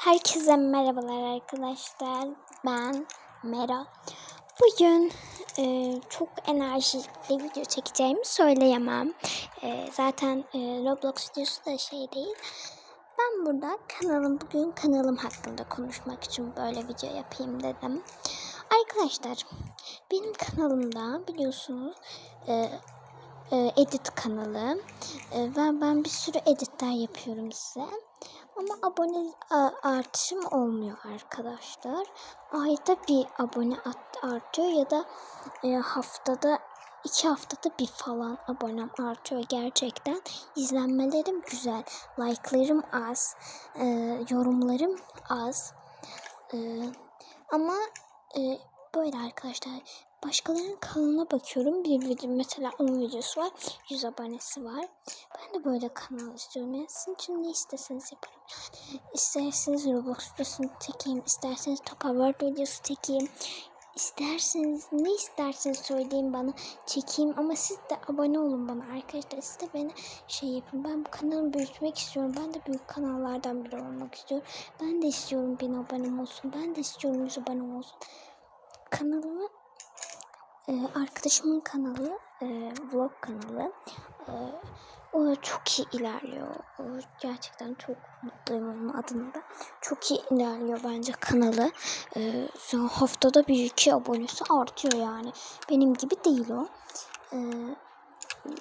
Herkese merhabalar arkadaşlar. Ben Mera. Bugün e, çok enerjikli video çekeceğimi söyleyemem. E, zaten e, Roblox videosu da şey değil. Ben burada kanalım bugün kanalım hakkında konuşmak için böyle video yapayım dedim. Arkadaşlar benim kanalımda biliyorsunuz e, e, edit kanalı E, ve ben bir sürü editler yapıyorum size. Ama abone artışım olmuyor arkadaşlar. Ayda bir abone artıyor ya da e, haftada iki haftada bir falan abonem artıyor gerçekten. İzlenmelerim güzel, like'larım az, e, yorumlarım az. E, ama böyle arkadaşlar başkalarının kanalına bakıyorum. Bir video mesela 10 videosu var. 100 abonesi var. Ben de böyle kanal istiyorum. Yani sizin için ne isteseniz yaparım. İsterseniz Roblox videosunu çekeyim. isterseniz Top Award videosu çekeyim. İsterseniz ne isterseniz söyleyin bana çekeyim ama siz de abone olun bana arkadaşlar siz de beni şey yapın ben bu kanalı büyütmek istiyorum ben de büyük kanallardan biri olmak istiyorum ben de istiyorum bin abonem olsun ben de istiyorum yüz abonem olsun kanalımı e, arkadaşımın kanalı e, vlog kanalı. E, o çok iyi ilerliyor. O gerçekten çok mutluyum onun adına da. Çok iyi ilerliyor bence kanalı. E, haftada bir iki abonesi artıyor yani. Benim gibi değil o. E,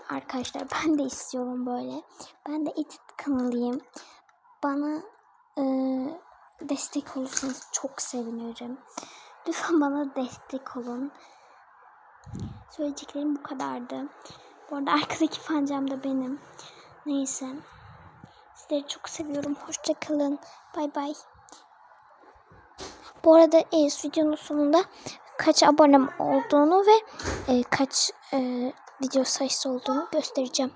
arkadaşlar ben de istiyorum böyle. Ben de edit kanalıyım. Bana e, destek olursanız çok sevinirim. Lütfen bana destek olun Söyleyeceklerim bu kadardı. Bu arada arkadaki fancam da benim. Neyse. Sizleri çok seviyorum. Hoşça kalın. Bay bay. Bu arada e, videonun sonunda kaç abonem olduğunu ve e, kaç e, video sayısı olduğunu göstereceğim.